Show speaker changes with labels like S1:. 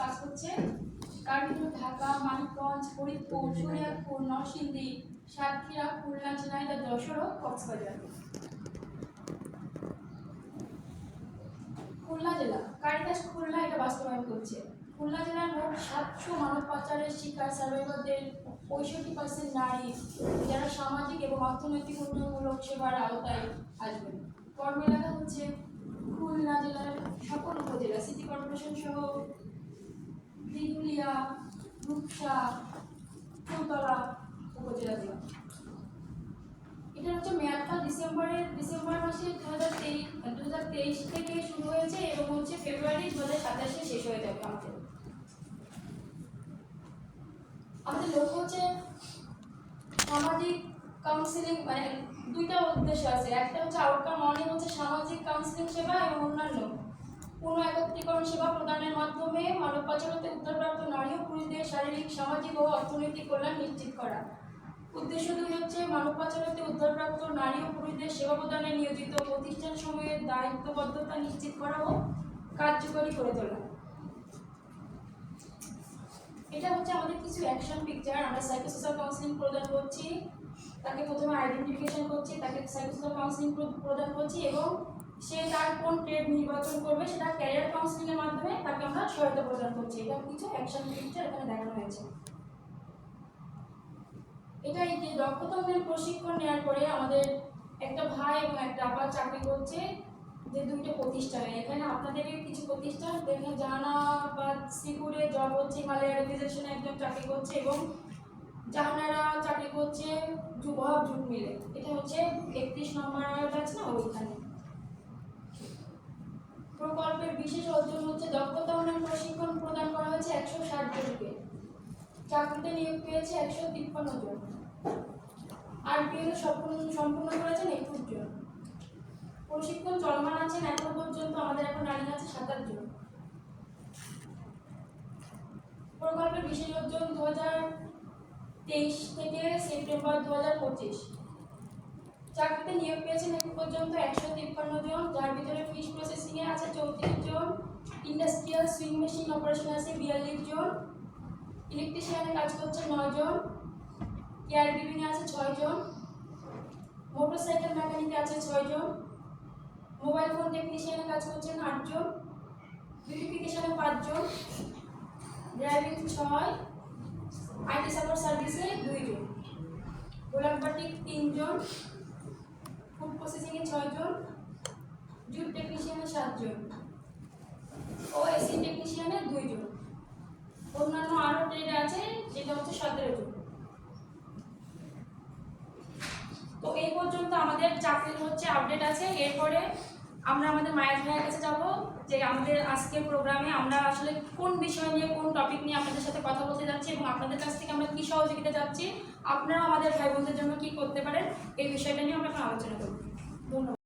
S1: কাজ করছে তার ভিতরে ঢাকা, মানিকগঞ্জ, ফরিদপুর শরিয়াতপুর নরসিংদী, সাতক্ষীরা, খুলনা, ঝিনাইদহ, যশোর ও কক্সবাজার। খুলনা জেলা। কারিতাস খুলনা এটা বাস্তবায়ন করছে। খুলনা জেলার মোট সাতশো মানব পাচারের শিকার সার্ভাইভারদের পঁয়ষট্টি পার্সেন্ট নারী যারা সামাজিক এবং অর্থনৈতিক উন্নয়নমূলক সেবার আওতায় আসবেন। কর্ম এলাকা হচ্ছে খুলনা জেলার সকল উপজেলা সিটি কর্পোরেশন সহ রূপসা ফুলতলা উপজেলাগুলো এটা হচ্ছে মেয়াদটা ডিসেম্বরের ডিসেম্বর মাসে দু হাজার তেইশ দু হাজার তেইশ থেকে শুরু হয়েছে এবং হচ্ছে ফেব্রুয়ারি দু হাজার সাতাশে শেষ হয়ে যাবে আমাদের। আমাদের লক্ষ্য হচ্ছে সামাজিক কাউন্সিলিং মানে দুইটা উদ্দেশ্য আছে। একটা হচ্ছে আউটকাম অনেক হচ্ছে সামাজিক কাউন্সিলিং সেবা এবং অন্যান্য। মাধ্যমে মানব পাচার হতে উত্তরপ্রাপ্ত নারী ও পুরুষদের শারীরিক, সামাজিক ও অর্থনৈতিক কল্যাণ নিশ্চিত করা। উদ্দেশ্য দুই হচ্ছে মানব পাচার হতে উদ্ধারপ্রাপ্ত নারী ও পুরুষদের সেবা প্রদানে নিয়োজিত প্রতিষ্ঠান সমূহের দায়িত্ববদ্ধতা নিশ্চিত করা ও কার্যকরী করে তোলা। এটা হচ্ছে আমাদের কিছু অ্যাকশন পিকচার আমরা সাইকোসোশাল কাউন্সিলিং প্রদান করছি, তাকে প্রথমে আইডেন্টিফিকেশন করছি, তাকে সাইকোসোশাল কাউন্সিলিং প্রদান করছি এবং সে তার কোন ট্রেড নির্বাচন করবে সেটা ক্যারিয়ার কাউন্সিলিং এর মাধ্যমে তাকে আমরা সহায়তা প্রদান করছি। এটা কিছু অ্যাকশন পিকচার এখানে দেখানো হয়েছে। এটা এই যে দক্ষতা উন্নয়ন প্রশিক্ষণ নেওয়ার পরে আমাদের একটা ভাই এবং একটা আপা চাকরি করছে যে দুইটা প্রতিষ্ঠানে। এখানে আপনাদেরকে কিছু প্রতিষ্ঠান যেখানে দেখেন জাহানাবাদ সিকুরে জব হচ্ছে হিমালয় একজন চাকরি করছে এবং জাহানারা চাকরি করছে যুবহাব জুট মিলে। এটা হচ্ছে একত্রিশ নম্বর আছে না ওইখানে? বিশেষ অর্জন হচ্ছে দক্ষতা উন্নয়ন প্রশিক্ষণ প্রদান করা হয়েছে একশো ষাট জনকে। চাকরিতে নিয়োগ পেয়েছে একশো তিপ্পান্ন জন। আর বিএল সম্পূর্ণ করেছেন একুশ জন। প্রশিক্ষণ চলমান আছেন এখনও পর্যন্ত আমাদের এখন রানিং আছে সাতাশ জন। প্রকল্পের বিশেষ অর্জন দু হাজার তেইশ থেকে সেপ্টেম্বর দু হাজার পঁচিশ। চাকরিতে নিয়োগ পেয়েছেন এখন পর্যন্ত একশো তিপ্পান্ন জন, যার ভিতরে ফিশ প্রসেসিংয়ে আছে চৌত্রিশ জন ইন্ডাস্ট্রিয়াল সুইং মেশিন অপারেশন আছে বিয়াল্লিশ জন ইলেকট্রিশিয়ানে কাজ করছে নয় জন কেয়ার গিভিংয়ে আছে ছয় জন মোটরসাইকেল মেকানিকে আছে ছয় জন মোবাইল ফোন টেকনিশিয়ানে কাজ করছেন আটজন বিউটিফিকেশনে পাঁচজন ড্রাইভিং ছয় আইটি সাপোর্ট সার্ভিসে দুইজন গোলাপবাটিক তিনজন ছয়জন জুট টেকনিশিয়ানে সাতজন ও এসি টেকনিশিয়ানে দুইজন অন্যান্য আরও ট্রেড আছে, যেটা হচ্ছে সতেরো জন। তো এই পর্যন্ত আমাদের চাকরির হচ্ছে আপডেট আছে। এরপরে আমরা আমাদের মায়ের ভাইয়ের কাছে যাব, যে আমাদের আজকের প্রোগ্রামে আমরা আসলে কোন বিষয় নিয়ে, কোন টপিক নিয়ে আপনাদের সাথে কথা বলতে যাচ্ছি এবং আপনাদের কাছ থেকে আমরা কী সহযোগিতা চাচ্ছি, আপনারাও আমাদের ভাই বোনদের জন্য কী করতে পারেন, এই বিষয়টা নিয়ে আমরা এখন আলোচনা করব। uno.